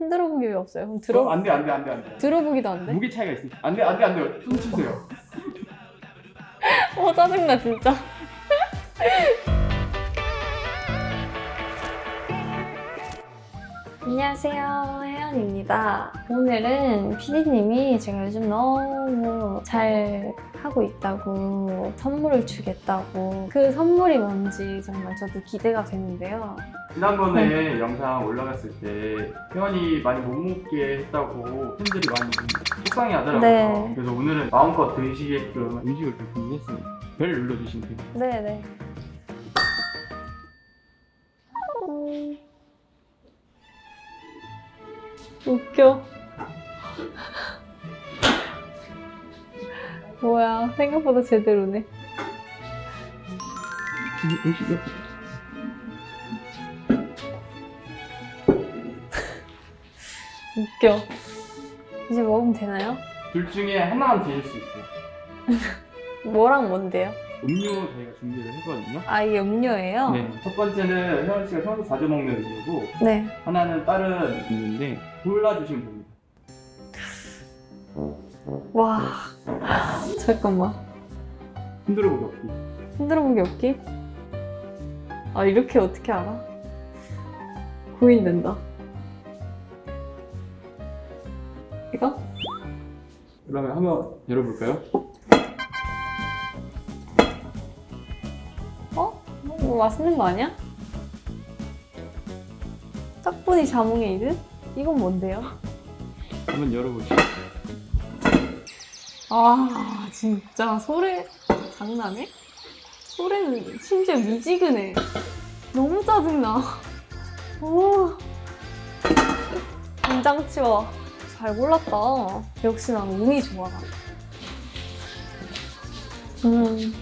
흔들어 본게 없어요. 그럼 들어 들어 안돼 안돼 안돼 안돼 들어보기도 안 돼? 무게 차이가 있으니까 안돼 안돼 안돼 손 치세요 어 짜증나 진짜. 안녕하세요, 혜연입니다. 오늘은 피디님이 제가 요즘 너무 잘 하고 있다고 선물을 주겠다고 그 선물이 뭔지 정말 저도 기대가 되는데요. 지난번에 영상 올라갔을 때 회원이 많이 못 먹게 했다고 팬들이 많이 속상해 하더라고요 네. 그래서 오늘은 마음껏 드시게끔 음식을 좀 준비했습니다 벨 눌러주시면 돼요 네네. 웃겨. 뭐야, 생각보다 제대로네. 웃겨. 이제 먹으면 되나요? 둘 중에 하나만 드실 수 있어요 뭐랑 뭔데요? 음료 저희가 준비를 했거든요 아, 이게 음료예요? 네, 첫 번째는 혜원 씨가 평소 자주 먹는 음료고 네. 하나는 다른 음료인데 골라 주시면 됩니다 와. 잠깐만. 흔들어 보기 없기 흔들어 본게 없기? 아, 이렇게 어떻게 알아? 고민된다. 이거? 그러면 한번 열어볼까요? 어? 뭐 맛있는 거 아니야? 짝분이 자몽의 이름? 이건 뭔데요? 한번 열어보시죠 아 진짜 소래 장난해? 소래는 심지어 미지근해 너무 짜증나 오 긴장 치워 잘 골랐다 역시 난 운이 좋아 음,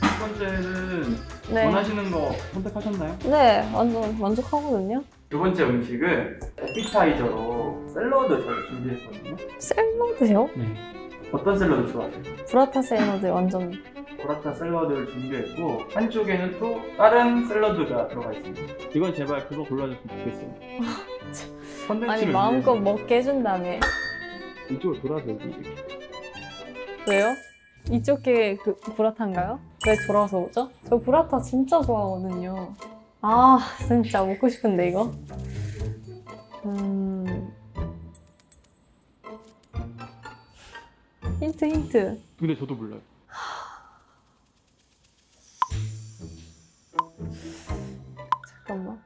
첫 번째는 네. 원하시는 거 선택하셨나요? 네, 완전 만족하거든요. 두 번째 음식은 에피타이저로 샐러드 저희 준비했거든요 샐러드요? 네. 어떤 샐러드 좋아하세요? 브라타 샐러드 완전 보라타 샐러드를 준비했고 한쪽에는 또 다른 샐러드가 들어가 있습니다 이건 제발 그거 골라줬으면 좋겠어요 컨텐츠를 아니 위해서. 마음껏 먹게 해준다며 이쪽으로 돌아서 여기 이렇게. 왜요? 이쪽 게그 브라타인가요? 왜 돌아서 오죠? 저 브라타 진짜 좋아하거든요 아 진짜 먹고 싶은데 이거 음... 힌트 힌트. 근데 저도 몰라요. 잠깐만.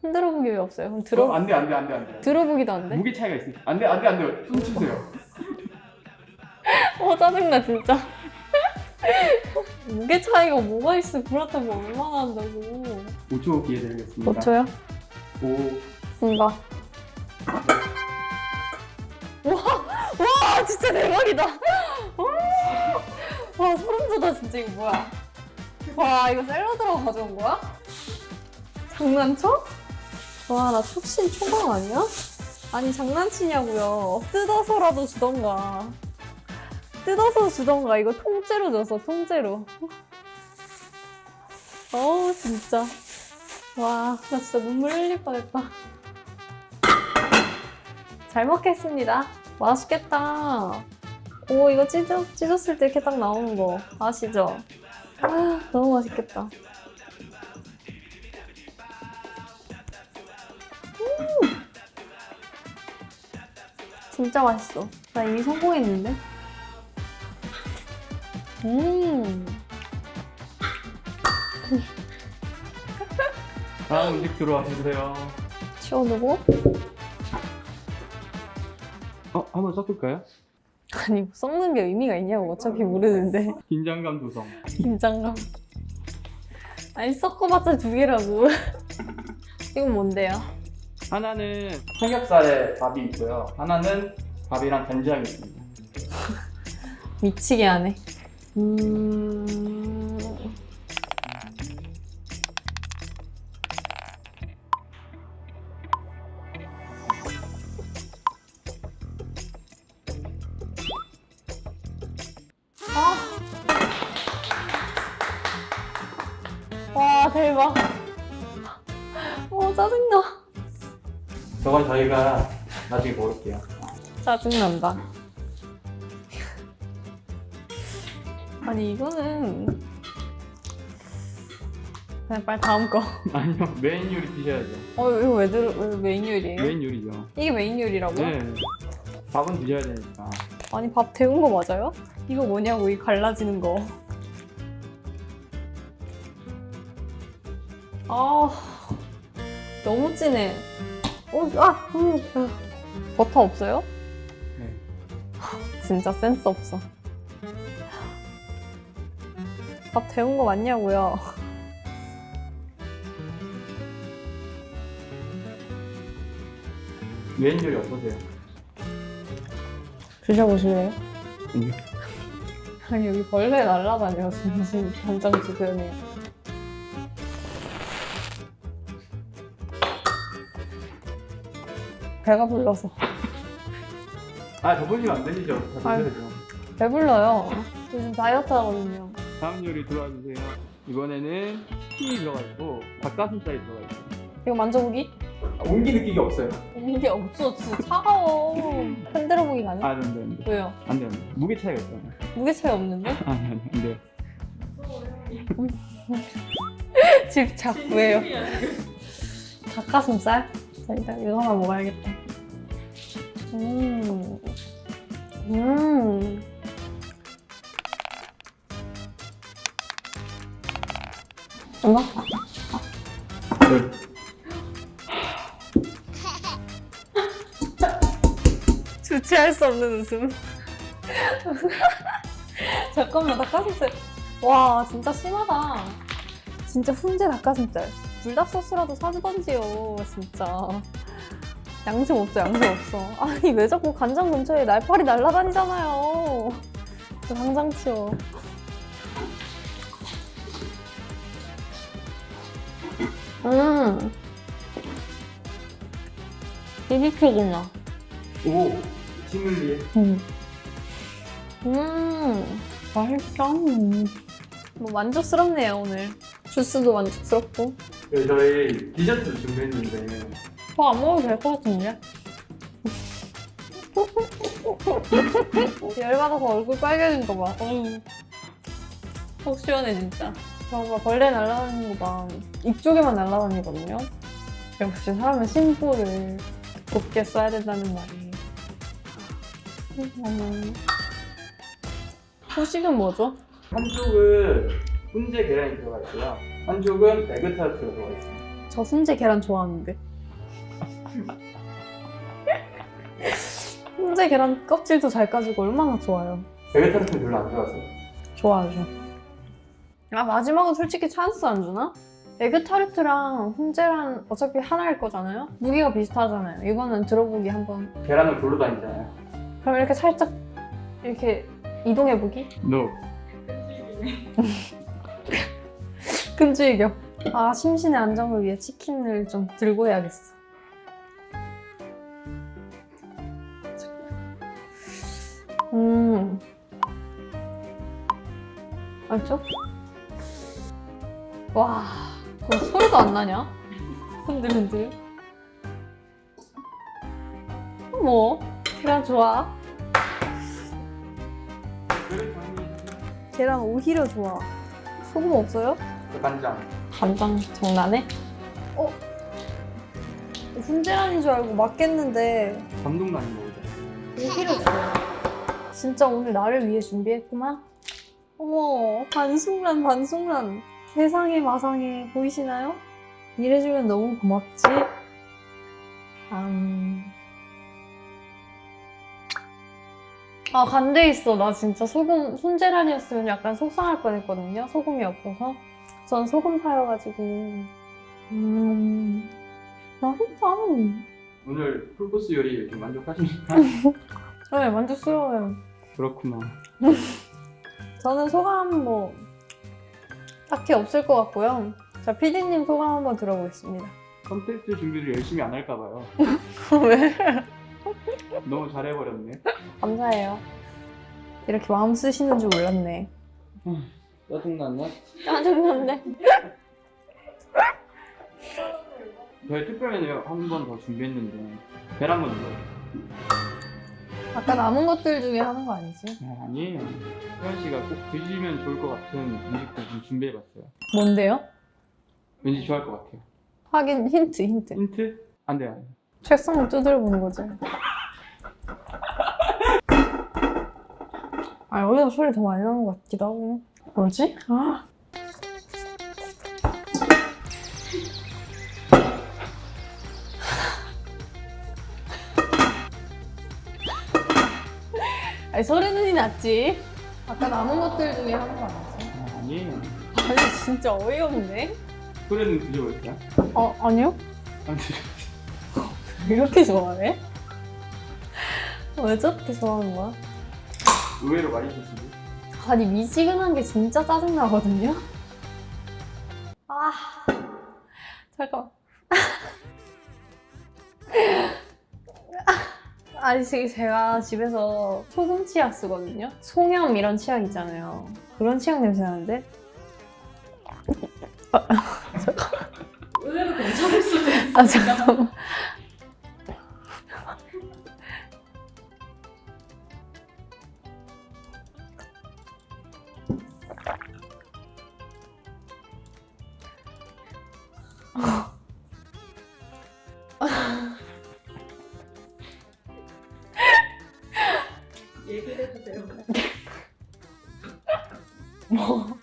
흔들어 본게 없어요? 그럼 들어, 안돼 안돼 안돼 안돼. 들어보기도 안 돼? 무게 차이가 있으니까 안돼 안돼 안돼 손 치세요. 어 짜증나 진짜. 무게 차이가 뭐가 있어? 브라타가 얼마나 한다고. 5초 기회 드리겠습니다. 5초요? 5 뭔가 진짜 대박이다. 와, 와 소름 돋아 진짜 이거 뭐야? 와 이거 샐러드로 가져온 거야? 장난쳐? 와 나 촉신 초강 아니야? 아니 장난치냐고요. 뜯어서라도 주던가. 뜯어서 주던가. 이거 통째로 줬어 통째로. 어우 진짜. 와 나 진짜 눈물 흘릴 뻔했다. 잘 먹겠습니다 맛있겠다 오 이거 찢어, 찢었을 때 이렇게 딱 나오는 거 아시죠? 아 너무 맛있겠다 음! 진짜 맛있어 나 이미 성공했는데 음 다음 음식 들어와 주세요 치워두고 어? 한번 섞을까요? 아니 뭐 썩는 게 의미가 있냐고 어차피 모르는데. 긴장감 조성. 긴장감. 아니 섞어봤자 두 개라고. 이건 뭔데요? 하나는 삼겹살에 밥이 있고요. 하나는 밥이랑 간장이 있습니다. 미치게 하네. 음... 나중에 먹을게요. 짜증난다. 아니 이거는 그냥 빨리 다음 거. 아니요, 메인 요리 드셔야죠. 어 이거 왜, 들, 왜 메인 요리예요? 메인 요리죠. 이게 메인 요리라고요? 네. 밥은 드셔야 되니까. 아니 밥 데운 거 맞아요? 이거 뭐냐고 이 갈라지는 거. 아 너무 진해. 어, 아, 음, 아. 버터 없어요? 네. 진짜 센스 없어. 밥 데운 거 맞냐고요? 메인 요리 어떠세요? 드셔보실래요? 음. 아니 여기 벌레 날라다녀 진심 당장 주변에. 배가 불러서 아, 저 보시면 안 되시죠? 다 아유. 드셔야죠. 배불러요. 요즘 다이어트 하거든요. 다음 요리 들어와 주세요. 이번에는 치킨이 들어가 있고 닭가슴살이 들어가 있어요. 이거 만져보기? 아, 온기 느끼기 없어요. 이게 없어 진짜 차가워. 흔들어 보기 가능? 아, 안 돼, 안 돼. 왜요? 안 돼, 안 돼. 무게 차이가 있잖아요. 무게 차이 없는데? 아, 안 돼, 안 돼. 집착 왜요? 닭가슴살? 자 일단 이거 하나 먹어야겠다. 음, 음. 엄마? 네. 주체할 수 없는 웃음. 잠깐만 닭가슴살. 와 진짜 심하다. 진짜 훈제 닭가슴살. 불닭 소스라도 사주던지요 진짜. 양심 없어 양심 없어. 아니 왜 자꾸 간장 근처에 날파리 날라다니잖아요. 저 당장 치워. 음. 비비큐구나. 오, 치물리에. 음. 음, 맛있다. 음. 뭐 만족스럽네요, 오늘. 주스도 만족스럽고. 네, 저희 디저트 준비했는데 저안 먹어도 될 것 같은데? 열받아서 얼굴 빨개진 거 봐. 어휴. 속 시원해, 진짜. 저거 봐, 벌레 날아다니는 거 봐. 이쪽에만 날아다니거든요? 역시 사람은 심보를 곱게 써야 된다는 말이. 음. 후식은 뭐죠? 한쪽은 훈제 계란이 들어가 있고요. 한쪽은 에그타르트가 들어가 있어요. 저 훈제 계란 좋아하는데. 훈제 계란 껍질도 잘 까지고 얼마나 좋아요. 에그타르트는 별로 안 좋아하세요. 좋아하죠. 아 마지막은 솔직히 찬스 안 주나? 에그타르트랑 훈제랑 어차피 하나일 거잖아요? 무게가 비슷하잖아요. 이거는 들어보기 한번. 계란을 골로 다니잖아요. 그럼 이렇게 살짝 이렇게 이동해 보기? No. 끈질겨. 아 심신의 안정을 위해 치킨을 좀 들고 해야겠어. 음. 알죠? 와, 그 소리도 안 나냐? 흔들흔들. 뭐, 계란 좋아. 계란 오히려 좋아. 소금 없어요? 그 간장. 간장 장난해? 어? 훈제란인 줄 알고 맞겠는데 감동만이 먹으죠. 오히려 좋아요. 진짜 오늘 나를 위해 준비했구만. 어머 반숙란 반숙란 세상에 마상에 보이시나요? 이래주면 너무 고맙지. 음. 아 간대 있어. 나 진짜 소금 훈제란이었으면 약간 속상할 뻔 했거든요. 소금이 없어서. 전 소금 파여가지고. 음. 맛있다. 오늘 풀코스 요리 이렇게 만족하십니까? 네, 만족스러워요. 그렇구나. 저는 소감 뭐 딱히 없을 것 같고요. 자, 피디님 소감 한번 들어보겠습니다. 컨텐츠 준비를 열심히 안 할까 봐요. 왜? 너무 잘해버렸네. 감사해요. 이렇게 마음 쓰시는 줄 몰랐네. 짜증나냐? 짜증난데? 저희 특별 메뉴 한번 더 준비했는데 계란 먼저 아까 남은 것들 중에 하는 거 아니지? 아, 아니에요 수현 씨가 꼭 드시면 좋을 것 같은 음식들 좀 준비해봤어요 뭔데요? 왠지 좋아할 것 같아요 하긴 힌트 힌트. 힌트? 안 돼요 안 돼요. 책상을 두드려 보는 거지. 아 여기서 소리 더 많이 나는 것 같기도 하고. 뭐지? 아. 아니 소리는 낫지. 아까 남은 것들 중에 하는 거 아니지? 아, 아니에요 아니 진짜 어이없네. 소리는 드셔볼까요? 어 아니요? 안 드셔 이렇게 좋아해? 왜 저렇게 좋아하는 거야? 의외로 많이 드시고 아니 미지근한 게 진짜 짜증나거든요? 아 잠깐 아니 지금 제가 집에서 소금 치약 쓰거든요? 송염 이런 치약 있잖아요 그런 치약 냄새 나는데? 의외로 괜찮을 수도 있어. 아 잠깐만 얘기를 해주세요. 뭐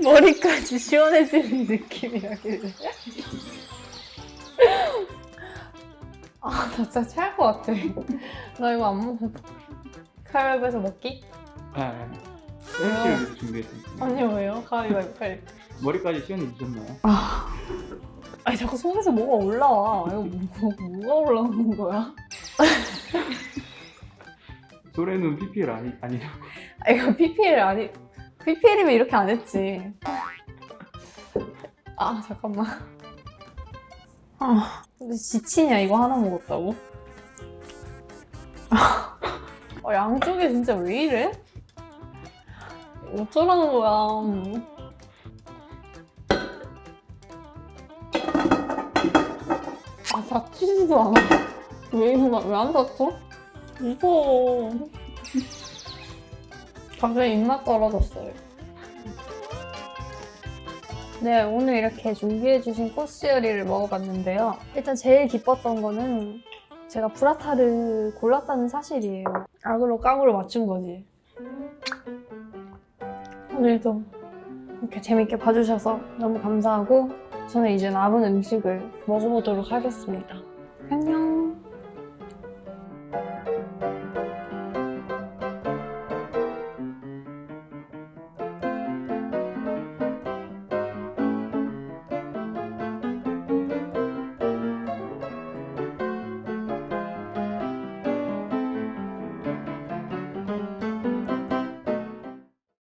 머리까지 시원해지는 느낌이라길래 아, 나 진짜 체할 것 같아. 나 이거 안 먹어. 가위바위보에서 먹기? 아, 아. 수현 씨를 위해서 준비했습니다 아니, 왜요? 가위바위보 빨리. 머리까지 시원해지셨나요? 아니, 자꾸 속에서 뭐가 올라와. 이거 뭐, 뭐가 올라오는 거야? 소래는 PPL 아니, 아니라고 아, 이거 PPL 아니, PPL이면 이렇게 안 했지. 아, 잠깐만. 아, 지치냐, 이거 하나 먹었다고? 아, 양쪽에 진짜 왜 이래? 어쩌라는 거야. 아, 다치지도 않아. 왜, 왜안 다쳐? 무서워. 갑자기 입맛 떨어졌어요. 네, 오늘 이렇게 준비해주신 코스 요리를 먹어봤는데요. 일단 제일 기뻤던 거는 제가 브라타를 골랐다는 사실이에요. 악으로 깡으로 맞춘 거지. 오늘도 이렇게 재밌게 봐주셔서 너무 감사하고 저는 이제 남은 음식을 먹어보도록 하겠습니다.